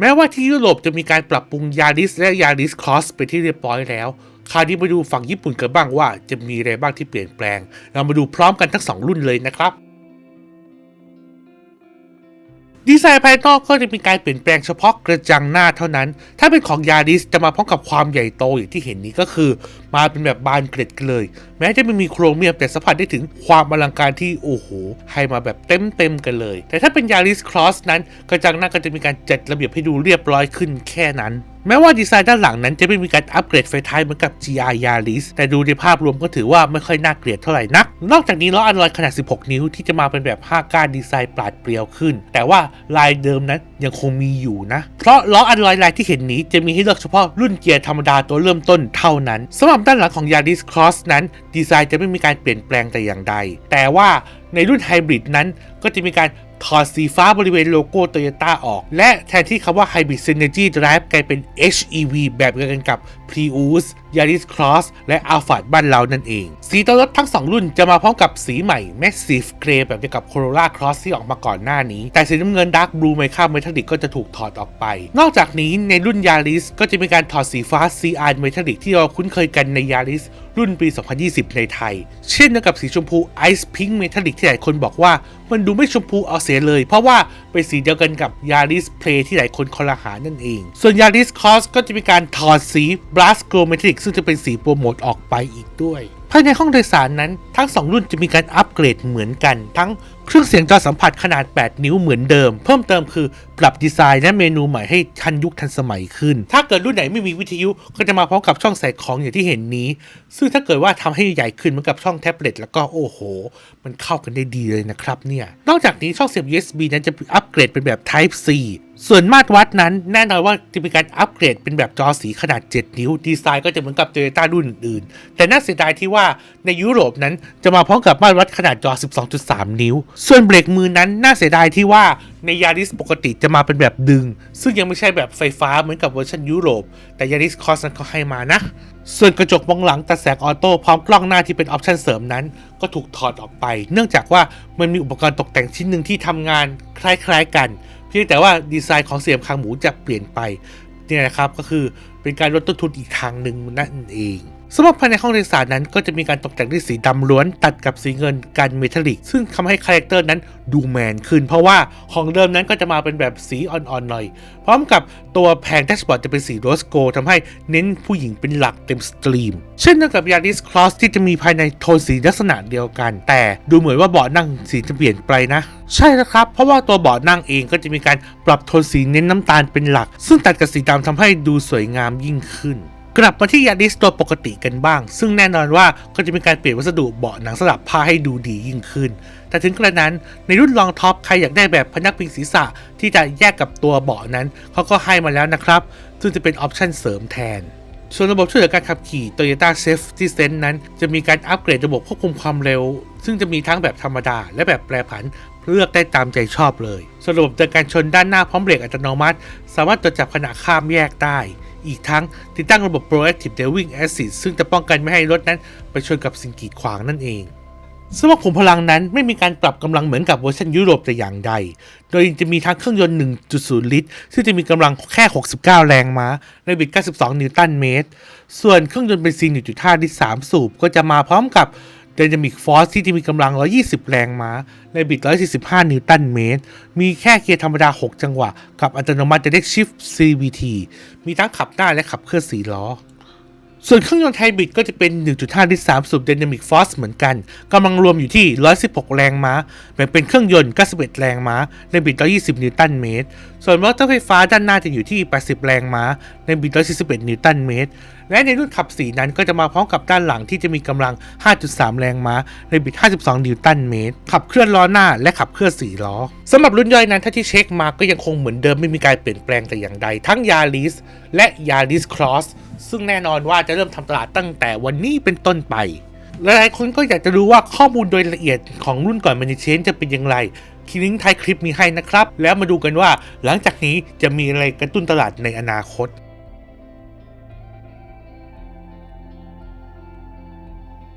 แม้ว่าที่ยุโรปจะมีการปรับปรุงยาริสและยาริสคอสเป็นที่เรียบร้อยแล้ว คราวนี้มาดูฝั่งญี่ปุ่นกันบ้างว่าจะมีอะไรบ้างที่เปลี่ยนแปลง เรามาดูพร้อมกันทั้งสองรุ่นเลยนะครับ ดีไซน์ภายนอกก็จะมีการเปลี่ยนแปลงเฉพาะกระจังหน้าเท่านั้น ถ้าเป็นของยาริสจะมาพร้อมกับความใหญ่โตอย่างที่เห็นนี้ก็คือ มาเป็นแบบบานเกล็ดกันเลย แม้จะไม่มีโครเมียมแต่สัมผัสได้ถึงความอลังการที่โอ้โหให้มาแบบเต็มเต็มๆกันเลย แต่ถ้าเป็นยาริสครอสนั้น กระจังหน้าก็จะมีการจัดระเบียบให้ดูเรียบร้อยขึ้นแค่นั้น แม้ว่าดีไซน์ด้านหลังนั้นจะไม่มีการอัปเกรดไฟท้ายเหมือนกับ GR Yaris แต่ดูในภาพรวมก็ถือว่าไม่ค่อยน่าเกลียดเท่าไหร่นัก นอกจากนี้ล้ออันลอยขนาด 16 นิ้วที่จะมาเป็นแบบ5ก้านดีไซน์ปราดเปรียวขึ้น แต่ว่าลายเดิมนั้นยังคงมีอยู่นะ เพราะล้ออันลอยลายที่เห็นนี้จะมีให้เลือกเฉพาะรุ่นเกียร์ธรรมดาตัวเริ่มต้นเท่านั้นสำหรับด้านหลังของ Yaris Cross นั้น ดีไซน์จะไม่มีการเปลี่ยนแปลงแต่อย่างใด แต่ว่า ในรุ่นไฮบริดนั้น ก็จะมีการถอดสีฟ้าบริเวณโลโก้โตโยต้าออก และแทนที่คำว่า Hybrid Synergy Drive กลายเป็น HEV แบบเดียวกันกับ Prius Yaris Cross และ Alphard บ้านเรานั่นเอง สีตัวรถทั้ง 2 รุ่นจะมาพร้อมกับสีใหม่ Massive Grey แบบเดียวกับ Corolla Cross ที่ออกมาก่อนหน้านี้ แต่สีน้ำเงิน Dark Blue Mica Metallic ก็จะถูกถอดออกไป นอกจากนี้ในรุ่น Yaris ก็จะมีการถอดสีฟ้า CR Metallic ที่เราคุ้นเคยกันใน Yaris รุ่นปี 2020 ในไทย เช่นเดียวกับสีชมพูไอซ์พิงค์เมทัลลิกที่หลายคนบอกว่า มันดูไม่ชมพูเอาเสียเลย เพราะว่าเป็นสีเดียวกันกับยาริสเพลที่หลายคนคอลหานั่นเอง ส่วนยาริสคอสก็จะมีการถอดสีบลัสโกลเมทัลลิกซึ่งจะเป็นสีโปรโมทออกไปอีกด้วย ภายในห้องโดยสารนั้นทั้ง 2 รุ่นจะมีการอัปเกรดเหมือนกัน ทั้งเครื่องเสียงจอสัมผัสขนาด 8 นิ้วเหมือนเดิม เพิ่มเติมคือปรับดีไซน์และเมนูใหม่ให้ทันยุคทันสมัยขึ้น ถ้าเกิดรุ่นไหนไม่มีวิทยุก็จะมาพร้อมกับช่องใส่ของอย่างที่เห็นนี้ ซึ่งถ้าเกิดว่าทำให้ใหญ่ขึ้นเหมือนกับช่องแท็บเล็ตแล้วก็โอ้โห มันเข้ากันได้ดีเลยนะครับเนี่ยนอกจากนี้ช่องเสียบ USB นั้นจะอัปเกรดเป็นแบบ Type C ส่วนมาตรวัดนั้นแน่นอนว่าจะมีการอัปเกรดเป็นแบบจอสีขนาด 7 นิ้ว ดีไซน์ก็จะเหมือนกับ Toyota รุ่นอื่นๆแต่น่าเสียดายที่ว่าในยุโรปนั้นจะมาพร้อมกับมาตรวัดขนาดจอ 12.3 นิ้ว ส่วนเบรกมือนั้นน่าเสียดายที่ว่าในยาริสปกติจะมาเป็นแบบดึง ซึ่งยังไม่ใช่แบบไฟฟ้าเหมือนกับเวอร์ชันยุโรป แต่ยาริสคอสนั้นเขาให้มานะ ส่วนกระจกมองหลังตัดแสงออโต้พร้อมกล้องหน้าที่เป็นออปชันเสริมนั้น ก็ถูกถอดออกไป เนื่องจากว่ามันมีอุปกรณ์ตกแต่งชิ้นหนึ่งที่ทำงานคล้ายๆกัน พียงแต่ว่าดีไซน์ของเสียมคางหมูจะเปลี่ยนไปเนี่ยนะครับก็คือเป็นการลดต้นทุนอีกทางหนึ่งนั่นเองสำหรับภายในห้องโดยสารนั้นก็จะมีการตกแต่งด้วยสีดำล้วนตัดกับสีเงินกันเมทัลลิก ซึ่งทำให้คาแรคเตอร์นั้นดูแมนขึ้น เพราะว่าของเดิมนั้นก็จะมาเป็นแบบสีอ่อนๆหน่อย พร้อมกับตัวแผงแดชบอร์ดจะเป็นสีโรสโกทำให้เน้นผู้หญิงเป็นหลักเต็มสตรีม เช่นเดียวกับ Yaris Cross ที่จะมีภายในโทนสีลักษณะเดียวกัน แต่ดูเหมือนว่าเบาะนั่งสีจะเปลี่ยนไปนะ ใช่แล้วครับ เพราะว่าตัวเบาะนั่งเองก็จะมีการปรับโทนสีเน้นน้ำตาลเป็นหลัก ซึ่งตัดกับสีดำทำให้ดูสวยงามยิ่งขึ้น กลับมาที่ยาดิสตัวปกติกันบ้าง ซึ่งแน่นอนว่าก็จะมีการเปลี่ยนวัสดุเบาะหนังสลับผ้าให้ดูดียิ่งขึ้น แต่ถึงกระนั้นในรุ่นลองท็อปใครอยากได้แบบพนักพิงศีรษะที่จะแยกกับตัวเบาะนั้นเขาก็ให้มาแล้วนะครับ ซึ่งจะเป็นออปชั่นเสริมแทน ส่วนระบบช่วยเหลือการขับขี่ Toyota Safety Sense นั้น จะมีการอัปเกรดระบบควบคุมความเร็ว ซึ่งจะมีทั้งแบบธรรมดา และแบบแปรผันเลือกได้ตามใจชอบเลยสระบบเตือนการชนด้านหน้าพร้อมเบรกอัตโนมัติ สามารถตรวจจับขณะข้ามแยกได้ อีกทั้งติดตั้งระบบ Proactive Driving Assist ซึ่งจะป้องกันไม่ให้รถนั้นไปชนกับสิ่งกีดขวางนั่นเอง สมรรถขุมพลังนั้นไม่มีการปรับกำลังเหมือนกับเวอร์ชันยุโรปแต่อย่างใด โดยจะมีทั้งเครื่องยนต์ 1.0 ลิตร ซึ่งจะมีกำลังแค่ 69 แรงม้าและบิด 92 นิวตันเมตร ส่วนเครื่องยนต์เบนซิน 1.5 ลิตร 3 สูบ ก็จะมาพร้อมกับ Dynamic Force ที่จะมีกำลัง 120 แรงม้าและบิด 145 นิวตันเมตร มีแค่เกียร์ธรรมดา 6 จังหวะ กับอัตโนมัติ Direct Shift CVT มีทั้งขับหน้าและขับเคลื่อน4ล้อ ส่วนเครื่องยนต์ไฮบริดก็จะเป็น 1.5 ลิตร 3 สูบ Dynamic Force เหมือนกัน กำลังรวมอยู่ที่ 116 แรงม้า แบ่งเป็นเครื่องยนต์ 91 แรงม้า ในบิด 120 นิวตันเมตร ส่วนมอเตอร์ไฟฟ้าด้านหน้าจะอยู่ที่ 80 แรงม้า ในบิด 141 นิวตันเมตร และในรุ่นขับ 4 นั้นก็จะมาพร้อมกับด้านหลังที่จะมีกำลัง 5.3 แรงม้า ในบิด 52 นิวตันเมตร ขับเคลื่อนล้อหน้าและขับเคลื่อน4ล้อสำหรับรุ่นย่อยนั้นถ้าที่เช็คมาก็ยังคงเหมือนเดิมไม่มีการเปลี่ยนแปลงแต่อย่างใด ทั้ง Yaris และ Yaris Cross ซึ่งแน่นอนว่าจะเริ่มทำตลาดตั้งแต่วันนี้เป็นต้นไป หลายๆคนก็อยากจะรู้ว่าข้อมูลโดยละเอียดของรุ่นก่อนมันเชนจะเป็นอย่างไรคีลิงท้ายคลิปมีให้นะครับ แล้วมาดูกันว่าหลังจากนี้จะมีอะไรกระตุ้นตลาดในอนาคต